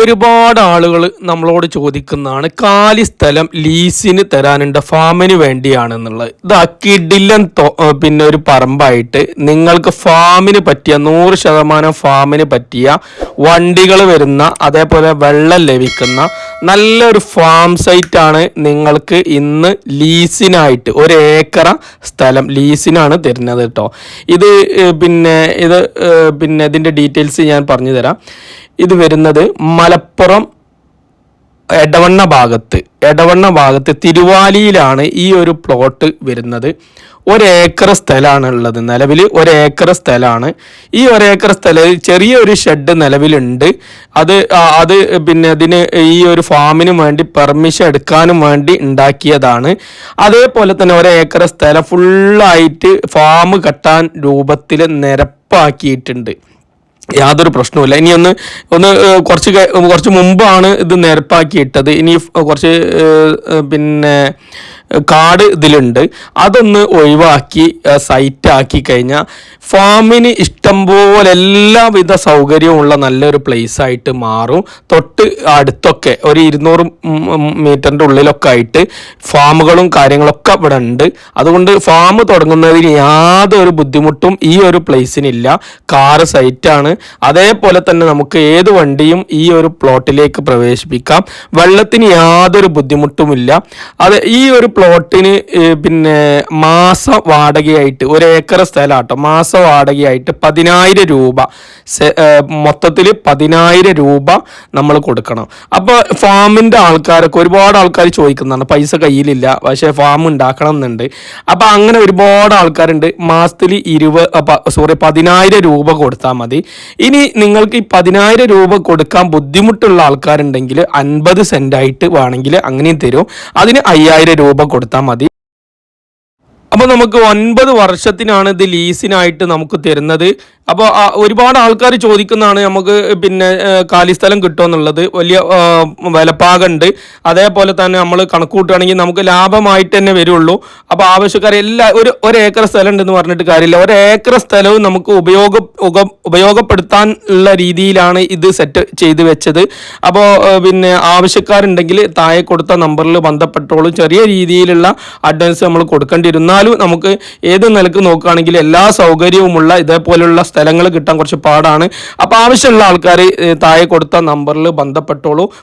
ഒരുപാട് ആളുകൾ നമ്മളോട് ചോദിക്കുന്നതാണ് കാലി സ്ഥലം ലീസിന് തരാനുണ്ട് ഫാമിന് വേണ്ടിയാണെന്നുള്ളത് ഇത് അക്കിഡില്ലൻ പിന്നെ ഒരു പറമ്പായിട്ട് നിങ്ങൾക്ക് ഫാമിന് പറ്റിയ നൂറ് ശതമാനം ഫാമിന് പറ്റിയ വണ്ടികൾ വരുന്ന അതേപോലെ വെള്ളം ലഭിക്കുന്ന നല്ലൊരു ഫാം സൈറ്റ് ആണ് നിങ്ങൾക്ക് ഇന്ന് ലീസിനായിട്ട് ഒരു ഏക്കറ സ്ഥലം ലീസിനാണ് തരുന്നത് കേട്ടോ ഇത് പിന്നെ ഇത് പിന്നെ ഇതിന്റെ ഡീറ്റെയിൽസ് ഞാൻ പറഞ്ഞു തരാം ഇത് വരുന്നത് മലപ്പുറം എടവണ്ണ ഭാഗത്ത് എടവണ്ണ ഭാഗത്ത് തിരുവാലിയിലാണ് ഈ ഒരു പ്ലോട്ട് വരുന്നത്. ഒരേക്കർ സ്ഥലമാണ് ഉള്ളത്. നിലവിൽ ഒരേക്കർ സ്ഥലമാണ്. ഈ ഒരേക്കർ സ്ഥലത്തിൽ ചെറിയൊരു ഷെഡ് നിലവിലുണ്ട്. അത് അത് പിന്നെ അതിന് ഈ ഒരു ഫാമിന് വേണ്ടി പെർമിഷൻ എടുക്കാനും വേണ്ടി ഉണ്ടാക്കിയതാണ്. അതേപോലെ തന്നെ ഒരേക്കർ സ്ഥലം ഫുള്ളായിട്ട് ഫാം കെട്ടാൻ രൂപത്തിൽ നിരപ്പാക്കിയിട്ടുണ്ട്. യാതൊരു പ്രശ്നവുമില്ല. ഇനി ഒന്ന് ഒന്ന് കുറച്ച് കുറച്ച് മുമ്പാണ് ഇത് നിരപ്പാക്കിയിട്ടത് ഇനി ഫ്- കുറച്ച് പിന്നെ കാട് ഇതിലുണ്ട്. അതൊന്ന് ഒഴിവാക്കി സൈറ്റ് ആക്കി കഴിഞ്ഞാൽ ഫാമിന് ഇഷ്ടം പോലെ എല്ലാവിധ സൗകര്യമുള്ള നല്ലൊരു പ്ലേസ് ആയിട്ട് മാറും. തൊട്ട് അടുത്തൊക്കെ ഒരു ഇരുന്നൂറ് മീറ്ററിന്റെ ഉള്ളിലൊക്കെ ആയിട്ട് ഫാമുകളും കാര്യങ്ങളൊക്കെ ഇവിടെ ഉണ്ട്. അതുകൊണ്ട് ഫാം തുടങ്ങുന്നതിന് യാതൊരു ബുദ്ധിമുട്ടും ഈ ഒരു പ്ലേസിനില്ല കാറ് സൈറ്റാണ് അതേപോലെ തന്നെ നമുക്ക് ഏത് വണ്ടിയും ഈ ഒരു പ്ലോട്ടിലേക്ക് പ്രവേശിപ്പിക്കാം. വെള്ളത്തിന് യാതൊരു ബുദ്ധിമുട്ടുമില്ല. അത് ഈ ഒരു പ്ലോട്ടിന് പിന്നെ മാസ വാടകയായിട്ട് ഒരു ഏക്കർ സ്ഥലമാട്ടോ മാസ വാടകയായിട്ട് പതിനായിരം രൂപ. മൊത്തത്തിൽ പതിനായിരം രൂപ നമ്മൾ കൊടുക്കണം. അപ്പോൾ ഫാമിന്റെ ആൾക്കാരൊക്കെ ഒരുപാട് ആൾക്കാർ ചോദിക്കുന്നതാണ്. പൈസ കയ്യിലില്ല പക്ഷേ ഫാം ഉണ്ടാക്കണം എന്നുണ്ട്. അപ്പോൾ അങ്ങനെ ഒരുപാട് ആൾക്കാരുണ്ട്. മാസത്തിൽ ഇരുപത് സോറി പതിനായിരം രൂപ കൊടുത്താൽ മതി. ഇനി നിങ്ങൾക്ക് ഈ പതിനായിരം രൂപ കൊടുക്കാൻ ബുദ്ധിമുട്ടുള്ള ആൾക്കാരുണ്ടെങ്കിൽ അൻപത് ആയിട്ട് വേണമെങ്കിൽ അങ്ങനെയും തരും. അതിന് അയ്യായിരം രൂപ കൊടുത്താൽ മതി. അപ്പോൾ നമുക്ക് ഒൻപത് വർഷത്തിനാണ് ഇത് ലീസിനായിട്ട് നമുക്ക് തരുന്നത്. അപ്പോൾ ഒരുപാട് ആൾക്കാർ ചോദിക്കുന്നതാണ് നമുക്ക് പിന്നെ കാലിസ്ഥലം കിട്ടുമെന്നുള്ളത്. വലിയ വിലപ്പാകുണ്ട്. അതേപോലെ തന്നെ നമ്മൾ കണക്കൂട്ടുകയാണെങ്കിൽ നമുക്ക് ലാഭമായിട്ട് തന്നെ വരുള്ളൂ. അപ്പോൾ ആവശ്യക്കാർ എല്ലാ ഒരു ഒരു ഏക്കർ സ്ഥലം ഉണ്ടെന്ന് പറഞ്ഞിട്ട് കാര്യമില്ല. ഒരു ഏക്കർ സ്ഥലവും നമുക്ക് ഉപയോഗ ഉപയോഗപ്പെടുത്താൻ ഉള്ള രീതിയിലാണ് ഇത് സെറ്റ് ചെയ്ത് വെച്ചത്. അപ്പോൾ പിന്നെ ആവശ്യക്കാരുണ്ടെങ്കിൽ താഴെ കൊടുത്ത നമ്പറിൽ ബന്ധപ്പെട്ടോളും ചെറിയ രീതിയിലുള്ള അഡ്വാൻസ് നമ്മൾ കൊടുക്കേണ്ടി നമുക്ക് ഏത് നിലയ്ക്ക് നോക്കുകയാണെങ്കിൽ എല്ലാ സൗകര്യവുമുള്ള ഇതേപോലെയുള്ള സ്ഥലങ്ങൾ കിട്ടാൻ കുറച്ച് പാടാണ്. അപ്പോൾ ആവശ്യമുള്ള ആൾക്കാർ താഴെ കൊടുത്ത നമ്പറിൽ ബന്ധപ്പെട്ടോളൂ.